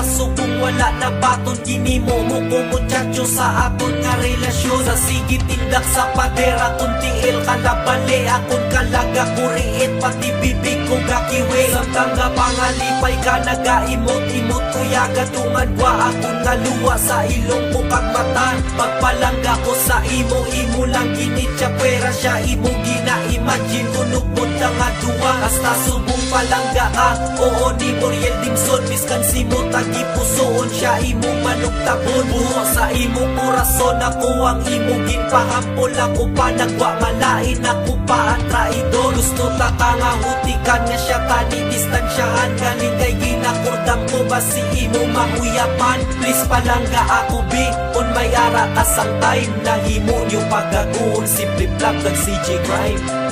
taso kung wala na baton. Ginimo mo ko muchacho sa aton nga relasyon. Sa sige tindak sa padera kung tiil kalabali Akon kalaga kuriit pati bibig ko gakiwi Samtang nga pangalipay ka nagaimot-imot Kuya gatungan kwa akon nga luwa sa ilong ko kag mata. Pagpalangga ko sa imo, imo lang ginitya Pwera siya imo gina-imagine Unupod na nga duwa Hasta subong palangga ka Oo ni Muriel Dimson Miskan si mo tagi pusoon siya imo manugtabon Buho sa imo korason. Ako ang imo ginpahampol Ako pa nagwa malain Ako pa ang traidor. Gusto ta ka nga siya tani distansyahan. Galing kay ginakordam ko ba si imo mahuyapan? Please palangga ako bi On may ara ka sang time Nahimo niyo pagaguon Simple plug ng CJ Grind